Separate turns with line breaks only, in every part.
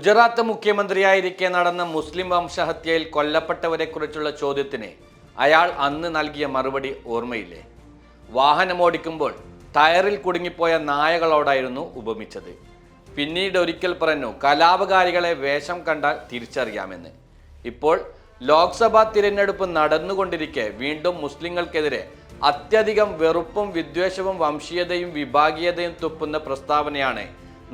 ഗുജറാത്ത് മുഖ്യമന്ത്രിയായിരിക്കെ നടന്ന മുസ്ലിം വംശഹത്യയിൽ കൊല്ലപ്പെട്ടവരെക്കുറിച്ചുള്ള ചോദ്യത്തിന് അയാൾ അന്ന് നൽകിയ മറുപടി ഓർമ്മയില്ലേ? വാഹനമോടിക്കുമ്പോൾ ടയറിൽ കുടുങ്ങിപ്പോയ നായകളോടായിരുന്നു ഉപമിച്ചത്. പിന്നീട് ഒരിക്കൽ പറഞ്ഞു കലാപകാരികളെ വേഷം കണ്ടാൽ തിരിച്ചറിയാമെന്ന്. ഇപ്പോൾ ലോക്സഭാ തിരഞ്ഞെടുപ്പ് നടന്നുകൊണ്ടിരിക്കെ വീണ്ടും മുസ്ലിങ്ങൾക്കെതിരെ അത്യധികം വെറുപ്പും വിദ്വേഷവും വംശീയതയും വിഭാഗീയതയും തുപ്പുന്ന പ്രസ്താവനയാണ്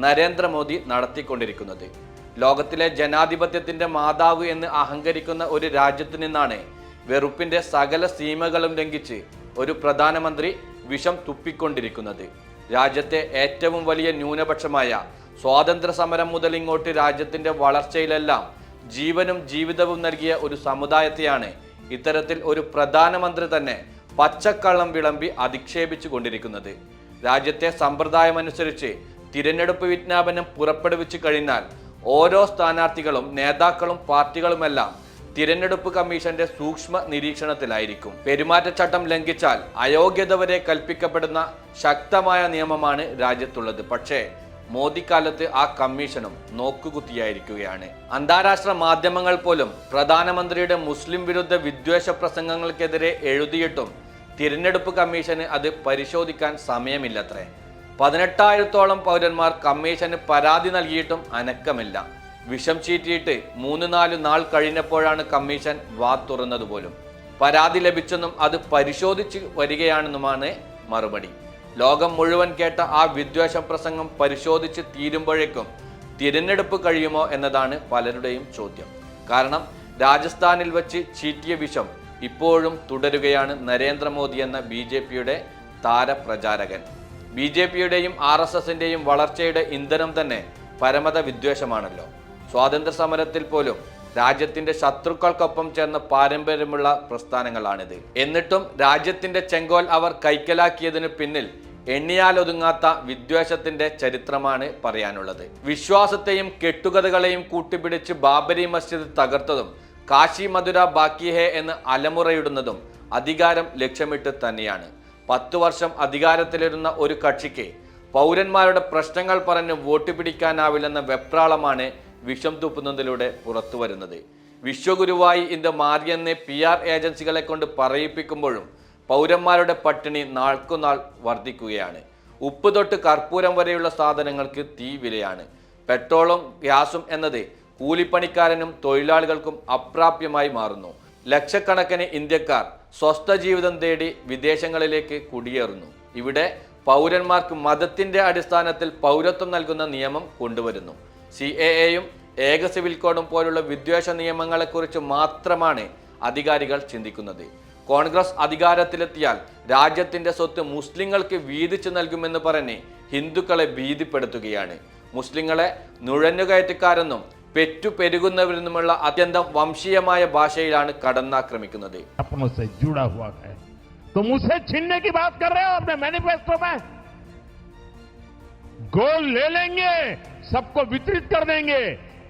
നരേന്ദ്രമോദി നടത്തിക്കൊണ്ടിരിക്കുന്നത്. ലോകത്തിലെ ജനാധിപത്യത്തിന്റെ മാതാവ് എന്ന് അഹങ്കരിക്കുന്ന ഒരു രാജ്യത്തു നിന്നാണ് വെറുപ്പിന്റെ സകല സീമകളും ലംഘിച്ച് ഒരു പ്രധാനമന്ത്രി വിഷം തുപ്പിക്കൊണ്ടിരിക്കുന്നത്. രാജ്യത്തെ ഏറ്റവും വലിയ ന്യൂനപക്ഷമായ സ്വാതന്ത്ര്യ സമരം മുതൽ ഇങ്ങോട്ട് രാജ്യത്തിന്റെ വളർച്ചയിലെല്ലാം ജീവനും ജീവിതവും നൽകിയ ഒരു സമുദായത്തെയാണ് ഇത്തരത്തിൽ ഒരു പ്രധാനമന്ത്രി തന്നെ പച്ചക്കള്ളം വിളമ്പി അധിക്ഷേപിച്ചു കൊണ്ടിരിക്കുന്നത് രാജ്യത്തെ സമ്പ്രദായമനുസരിച്ച് തിരഞ്ഞെടുപ്പ് വിജ്ഞാപനം പുറപ്പെടുവിച്ചു കഴിഞ്ഞാൽ ഓരോ സ്ഥാനാർത്ഥികളും നേതാക്കളും പാർട്ടികളുമെല്ലാം തിരഞ്ഞെടുപ്പ് കമ്മീഷന്റെ സൂക്ഷ്മ നിരീക്ഷണത്തിലായിരിക്കും. പെരുമാറ്റച്ചട്ടം ലംഘിച്ചാൽ അയോഗ്യത വരെ കൽപ്പിക്കപ്പെടുന്ന ശക്തമായ നിയമമാണ് രാജ്യത്തുള്ളത്. പക്ഷേ മോദിക്കാലത്ത് ആ കമ്മീഷനും നോക്കുകുത്തിയായിരിക്കുകയാണ്. അന്താരാഷ്ട്ര മാധ്യമങ്ങൾ പോലും പ്രധാനമന്ത്രിയുടെ മുസ്ലിം വിരുദ്ധ വിദ്വേഷ പ്രസംഗങ്ങൾക്കെതിരെ എഴുതിയിട്ടും തിരഞ്ഞെടുപ്പ് കമ്മീഷന് അത് പരിശോധിക്കാൻ സമയമില്ലത്രേ. പതിനെട്ടായിരത്തോളം പൗരന്മാർ കമ്മീഷന് പരാതി നൽകിയിട്ടും അനക്കമില്ല. വിഷം ചീറ്റിയിട്ട് മൂന്ന് നാല് നാൾ കഴിഞ്ഞപ്പോഴാണ് കമ്മീഷൻ വാ തുറന്നത് പോലും. പരാതി ലഭിച്ചെന്നും അത് പരിശോധിച്ച് വരികയാണെന്നുമാണ് മറുപടി. ലോകം മുഴുവൻ കേട്ട ആ വിദ്വേഷ പ്രസംഗം പരിശോധിച്ച് തീരുമ്പോഴേക്കും തിരഞ്ഞെടുപ്പ് കഴിയുമോ എന്നതാണ് പലരുടെയും ചോദ്യം. കാരണം രാജസ്ഥാനിൽ വച്ച് ചീറ്റിയ വിഷം ഇപ്പോഴും തുടരുകയാണ് നരേന്ദ്രമോദി എന്ന ബി താരപ്രചാരകൻ. ബി ജെ പിയുടെയും ആർ എസ് എസിന്റെയും വളർച്ചയുടെ ഇന്ധനം തന്നെ പരമത വിദ്വേഷമാണല്ലോ സ്വാതന്ത്ര്യ സമരത്തിൽ പോലും രാജ്യത്തിന്റെ ശത്രുക്കൾക്കൊപ്പം ചേർന്ന പാരമ്പര്യമുള്ള പ്രസ്ഥാനങ്ങളാണിത്. എന്നിട്ടും രാജ്യത്തിന്റെ ചെങ്കോൽ അവർ കൈക്കലാക്കിയതിനു പിന്നിൽ എണ്ണിയാലൊതുങ്ങാത്ത വിദ്വേഷത്തിന്റെ ചരിത്രമാണ് പറയാനുള്ളത്. വിശ്വാസത്തെയും കെട്ടുകഥകളെയും കൂട്ടിപ്പിടിച്ച് ബാബരി മസ്ജിദ് തകർത്തതും കാശി മധുര ബാക്കി ഹേ എന്ന് അലമുറയിടുന്നതും അധികാരം ലക്ഷ്യമിട്ട് തന്നെയാണ്. പത്തു വർഷം അധികാരത്തിലിരുന്ന ഒരു കക്ഷിക്ക് പൗരന്മാരുടെ പ്രശ്നങ്ങൾ പറഞ്ഞ് വോട്ട് പിടിക്കാനാവില്ലെന്ന വെപ്രാളമാണ് വിഷം തുപ്പുന്നതിലൂടെ പുറത്തു വരുന്നത്. വിശ്വഗുരുവായി ഇത് മാറിയെന്ന് പി ആർ ഏജൻസികളെ കൊണ്ട് പറയിപ്പിക്കുമ്പോഴും പൗരന്മാരുടെ പട്ടിണി നാൾക്കുനാൾ വർദ്ധിക്കുകയാണ്. ഉപ്പ് തൊട്ട് കർപ്പൂരം വരെയുള്ള സാധനങ്ങൾക്ക് തീ വിലയാണ്. പെട്രോളും ഗ്യാസും എന്നത് കൂലിപ്പണിക്കാരനും തൊഴിലാളികൾക്കും അപ്രാപ്യമായി മാറുന്നു. ലക്ഷക്കണക്കിന് ഇന്ത്യക്കാർ സ്വസ്ഥ ജീവിതം തേടി വിദേശങ്ങളിലേക്ക് കുടിയേറുന്നു. ഇവിടെ പൗരന്മാർക്ക് മതത്തിന്റെ അടിസ്ഥാനത്തിൽ പൗരത്വം നൽകുന്ന നിയമം കൊണ്ടുവരുന്നു. സി എ എയും ഏക സിവിൽ കോഡും പോലുള്ള വിദ്വേഷ നിയമങ്ങളെക്കുറിച്ച് മാത്രമാണ് അധികാരികൾ ചിന്തിക്കുന്നത്. കോൺഗ്രസ് അധികാരത്തിലെത്തിയാൽ രാജ്യത്തിന്റെ സ്വത്ത് മുസ്ലിങ്ങൾക്ക് വീതിച്ചു നൽകുമെന്ന് പറഞ്ഞ് ഹിന്ദുക്കളെ ഭീതിപ്പെടുത്തുകയാണ്. മുസ്ലിങ്ങളെ നുഴഞ്ഞുകയറ്റക്കാരെന്നും പെറ്റു പെരുകുന്നവരെന്നുമുള്ള അത്യന്തം വംശീയമായ ഭാഷയിലാണ് കടന്നാക്രമിക്കുന്നത്
अपनों से जुड़ा हुआ है तो मुझसे छीनने की बात कर रहे हो अपने मैनिफेस्टो में गोल ले लेंगे सबको वितरित कर देंगे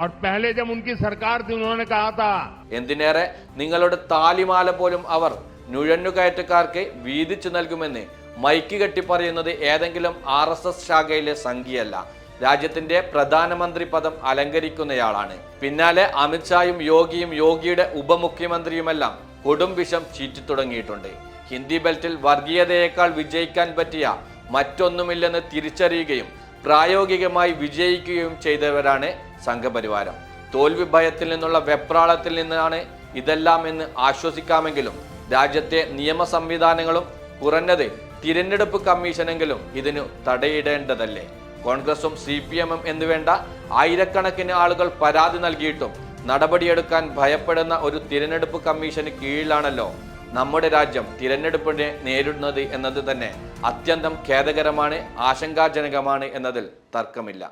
और पहले जब उनकी सरकार थी उन्होंने कहा था
എന്തിനേറെ നിങ്ങളുടെ താലിമാല പോലും അവർ നുഴഞ്ഞുകയറ്റക്കാർക്ക് വീതിച്ചു നൽകുമെന്ന് മൈക്ക് കെട്ടി പറയുന്നത് ഏതെങ്കിലും ആർ എസ് എസ് ശാഖയിലെ സംഖ്യയല്ല രാജ്യത്തിന്റെ പ്രധാനമന്ത്രി പദം അലങ്കരിക്കുന്നയാളാണ്. പിന്നാലെ അമിത്ഷായും യോഗിയും യോഗിയുടെ ഉപമുഖ്യമന്ത്രിയുമെല്ലാം കൊടും വിഷം ചീറ്റി തുടങ്ങിയിട്ടുണ്ട്. ഹിന്ദി ബെൽറ്റിൽ വർഗീയതയേക്കാൾ വിജയിക്കാൻ പറ്റിയ മറ്റൊന്നുമില്ലെന്ന് തിരിച്ചറിയുകയും പ്രായോഗികമായി വിജയിക്കുകയും ചെയ്തവരാണ് സംഘപരിവാരം. തോൽവി ഭയത്തിൽ നിന്നുള്ള വെപ്രാളത്തിൽ നിന്നാണ് ഇതെല്ലാം എന്ന് ആശ്വസിക്കാമെങ്കിലും രാജ്യത്തെ നിയമ സംവിധാനങ്ങളും കുറഞ്ഞത് തിരഞ്ഞെടുപ്പ് കമ്മീഷനെങ്കിലും ഇതിനു തടയിടേണ്ടതല്ലേ? കോൺഗ്രസും സി പി എമ്മും എന്നുവേണ്ട ആയിരക്കണക്കിന് ആളുകൾ പരാതി നൽകിയിട്ടും നടപടിയെടുക്കാൻ ഭയപ്പെടുന്ന ഒരു തിരഞ്ഞെടുപ്പ് കമ്മീഷന് കീഴിലാണല്ലോ നമ്മുടെ രാജ്യം തിരഞ്ഞെടുപ്പിനെ നേരിടുന്നത് എന്നത് തന്നെ അത്യന്തം ഖേദകരമാണ് ആശങ്കാജനകമാണ് എന്നതിൽ തർക്കമില്ല.